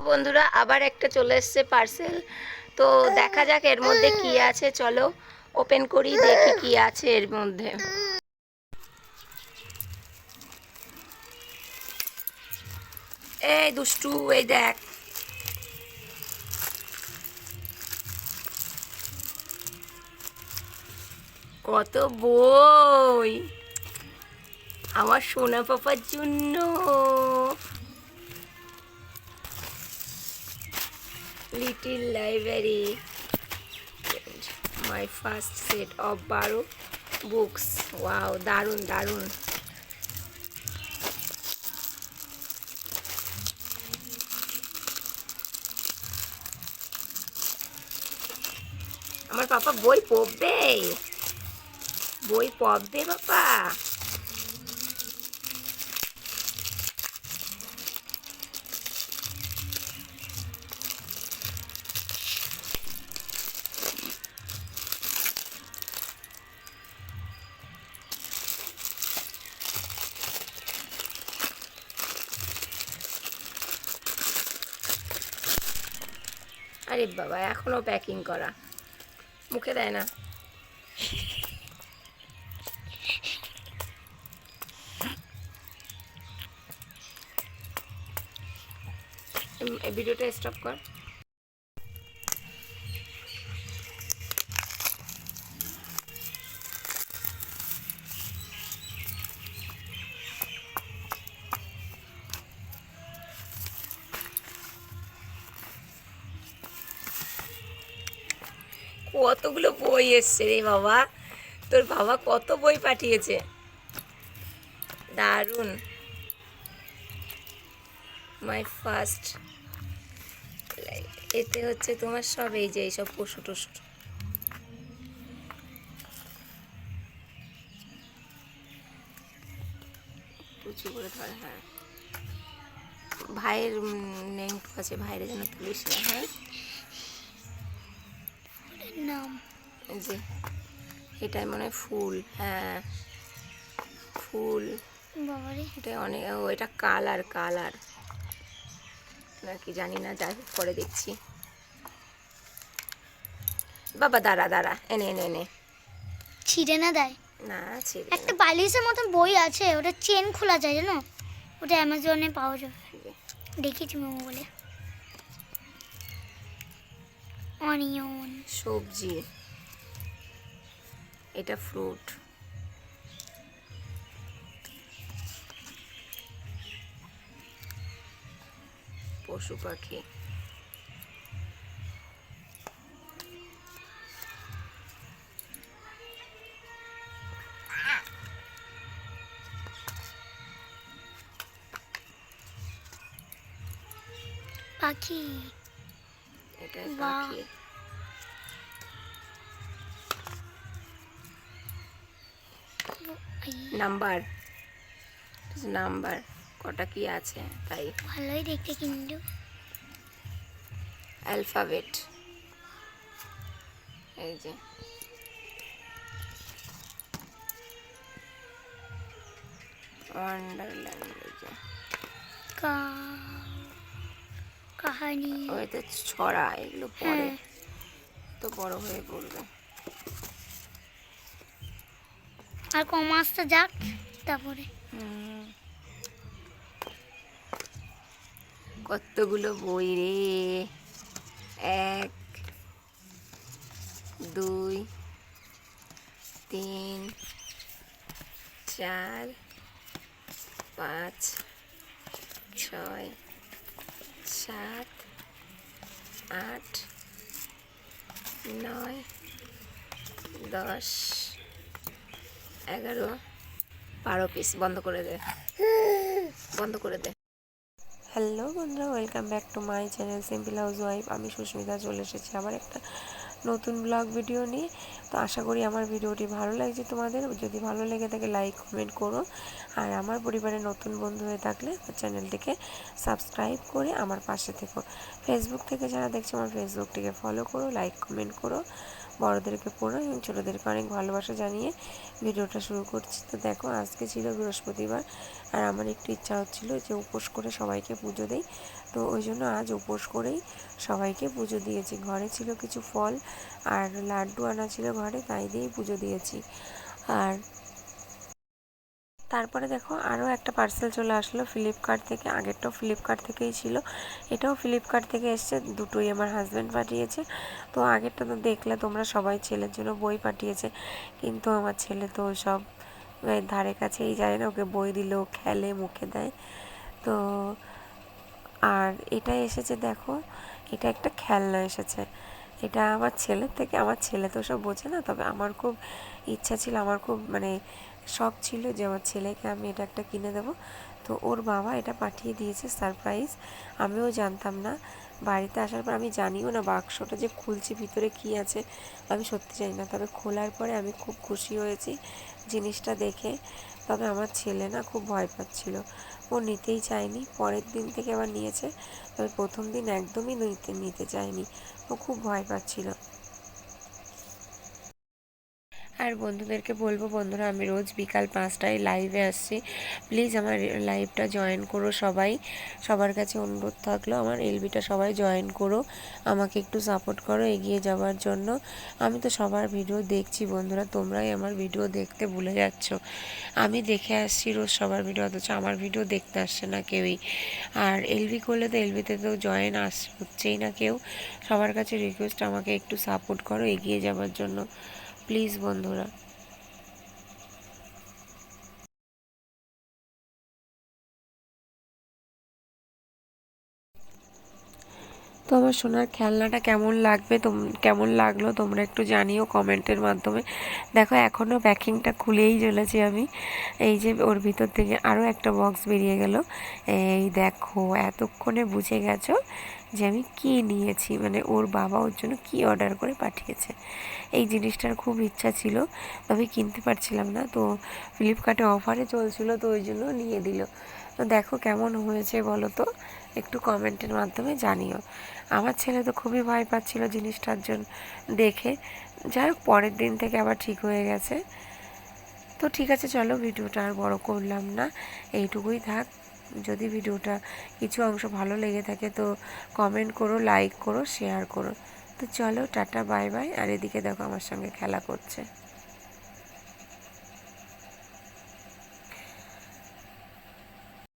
বন্ধুরা, আবার একটা চলে এসছে পার্সেল তো দেখা যাক এর মধ্যে কি আছে, চলো ওপেন করি, দেখি কি আছে এর মধ্যে। এই দুষ্টু, এই দেখ। কত বই। আমার সোনা পাপার জন্য। Little library. My first set of বারো বুকস ওয়াও দারুণ দারুণ। আমার পাপা বই পড়বে। বই পড়বে, পাপা। আরে বাবা এখনও প্যাকিং করা। মুখে দেয় না। ভিডিওটা স্টপ কর। কতগুলো বই এসছে রে বাবা। তোর বাবা কত বই পাঠিয়েছে। দারুণ। মাই ফার্স্ট এতে হচ্ছে তোমার সব এই যে এইসব পশু টশু। উঁচু করে হ্যাঁ। ভাইয়ের নেংটু আছে, ভাইয়ের যেন তুলিস না হ্যাঁ। যে এটাই মনে হয় ফুল হ্যাঁ। ফুল। এটা অনেক ও এটা কালার কালার। নাকি জানি না যাই পরে দেখছি। বাবা দাঁড়া দাঁড়া এনে এনে এনে। ছিঁড়ে না দেয়? না ছেড়ে একটা বালিশের মতন বই আছে ওটা চেন খোলা যায় জানো? ওটা অ্যামাজনে পাওয়া যাবে। দেখেছি মোমো বলে অনিয়ন। সবজি। এটা ফ্রুট পশু পাখি পাখি এটা বাহ। পাখি নাম্বার। নাম্বার। কটা কি আছে? তাই। ভালোই দেখতে কিন্তু। অ্যালফাবেট এই যে। কাহানি। ওইতে ছড়া এগুলো পরে। হ্যাঁ। তো বড় হয়ে পড়বে। আর ক মাসটা যাক, তারপরে। কতগুলো বই রে? এক, দুই, তিন, চার, পাঁচ, ছয়, সাত, আট, নয়, দশ এগারো। বারো পিস বন্ধ করে দে। বন্ধ করে দে। হ্যালো বন্ধুরা welcome back to my channel simple housewife আমি সুস্মিতা, চলে এসেছি আবার একটা নতুন ব্লগ ভিডিও নিয়ে। তো আশা করি আমার ভিডিওটি ভালো লাগছে তোমাদের। যদি ভালো লেগে থাকে লাইক কমেন্ট করো। আর আমার পরিবারের নতুন বন্ধু হয়ে থাকলে চ্যানেলটিকে সাবস্ক্রাইব করে আমার পাশে থেকো। ফেসবুক থেকে যারা দেখছ, আমার ফেসবুকটিকে ফলো করো লাইক কমেন্ট করো। বড়োদেরকে পড়ো এবং ছোটোদেরকে অনেক ভালোবাসা জানিয়ে ভিডিওটা শুরু করছি। তো দেখো, আজকে ছিল বৃহস্পতিবার আর আমার একটু ইচ্ছা হচ্ছিল যে উপোস করে সবাইকে পুজো দেই। তো ওই জন্য আজ উপোস করেই সবাইকে পুজো দিয়েছি। ঘরে ছিল কিছু ফল আর লাড্ডু আনা ছিল ঘরে। তাই দিয়েই পুজো দিয়েছি। আর তারপরে দেখো আরও একটা পার্সেল চলে আসলো ফ্লিপকার্ট থেকে, আগেরটাও ফ্লিপকার্ট থেকেই ছিল। এটাও ফ্লিপকার্ট থেকে এসছে, দুটোই আমার হাজব্যান্ড পাঠিয়েছে। তো আগেরটা তো দেখলে তোমরা সবাই ছেলের জন্য বই পাঠিয়েছে, কিন্তু আমার ছেলে তো সব ধারে কাছেই যায় না, ওকে বই দিলেও খেলে, মুখে দেয়। তো আর এটা এসেছে দেখো, এটা একটা খেলনা এসেছে। এটা আমার ছেলের থেকে, আমার ছেলে তো সব বোঝে না, তবে আমার খুব ইচ্ছা ছিল, আমার খুব মানে শখ ছিল যে আমার ছেলেকে আমি এটা একটা কিনে দেবো। তো ওর বাবা এটা পাঠিয়ে দিয়েছে সারপ্রাইজ আমিও জানতাম না। বাড়িতে আসার পর আমি জানিও না বাক্সটা যে খুলছি, ভিতরে কি আছে, আমি সত্যি জানি না। তবে খোলার পরে আমি খুব খুশি হয়েছি জিনিসটা দেখে। তবে আমার ছেলে না খুব ভয় পাচ্ছিল। ও নিতেই চায়নি, পরের দিন থেকে আবার নিয়েছে। তবে প্রথম দিন একদমই নিতে নিতে চায়নি। ও খুব ভয় পাচ্ছিল। আর বন্ধুদেরকে বলব, বন্ধুরা, আমি রোজ বিকাল পাঁচটায় লাইভে আসছি। প্লিজ আমার লাইভটা জয়েন করো সবাই। সবার কাছে অনুরোধ থাকল, আমার এলবিটা সবাই জয়েন করো। আমাকে একটু সাপোর্ট করো এগিয়ে যাওয়ার জন্য। আমি তো সবার ভিডিও দেখছি বন্ধুরা, তোমরাই আমার ভিডিও দেখতে ভুলে যাচ্ছ। আমি দেখে আসছি রোজ সবার ভিডিও অথচ আমার ভিডিও দেখতে আসছে না কেউই। আর এলবি করলে তো এলবিতে তো জয়েন আস হচ্ছেই না কেউ। সবার কাছে রিকোয়েস্ট আমাকে একটু সাপোর্ট করো এগিয়ে যাওয়ার জন্য। প্লিজ, বন্ধুরা। তো আমার সোনার খেলনাটা কেমন লাগবে? তোম, কেমন লাগল? তোমরা একটু জানিও কমেন্টের মাধ্যমে। দেখো এখনও প্যাকিংটা খুলেই চলেছি আমি। এই যে ওর ভিতর থেকে আরও একটা বক্স বেরিয়ে গেল। এই দেখো, এতক্ষণে বুঝে গেছো যে আমি কি নিয়েছি মানে ওর বাবা ওর জন্য কি অর্ডার করে পাঠিয়েছে। এই জিনিসটার খুব ইচ্ছা ছিল, তবে কিনতে পারছিলাম না। তো ফ্লিপকার্টে অফারে চলছিল, তো ওই জন্য নিয়ে দিল। তো দেখো কেমন হয়েছে বলো তো? একটু কমেন্টের মাধ্যমে জানিও। আমার ছেলে তো খুবই ভয় পাচ্ছিল জিনিসটার জন্য দেখে। যাই হোক, পরের দিন থেকে আবার ঠিক হয়ে গেছে। তো ঠিক আছে, চলো ভিডিওটা আর বড় করলাম না। এইটুকুই থাক। যদি ভিডিওটা কিছু অংশ ভালো লেগে থাকে তো কমেন্ট করো লাইক করো শেয়ার করো। তো চলো, টাটা বাই বাই আর এদিকে দেখো আমার সঙ্গে খেলা করছে।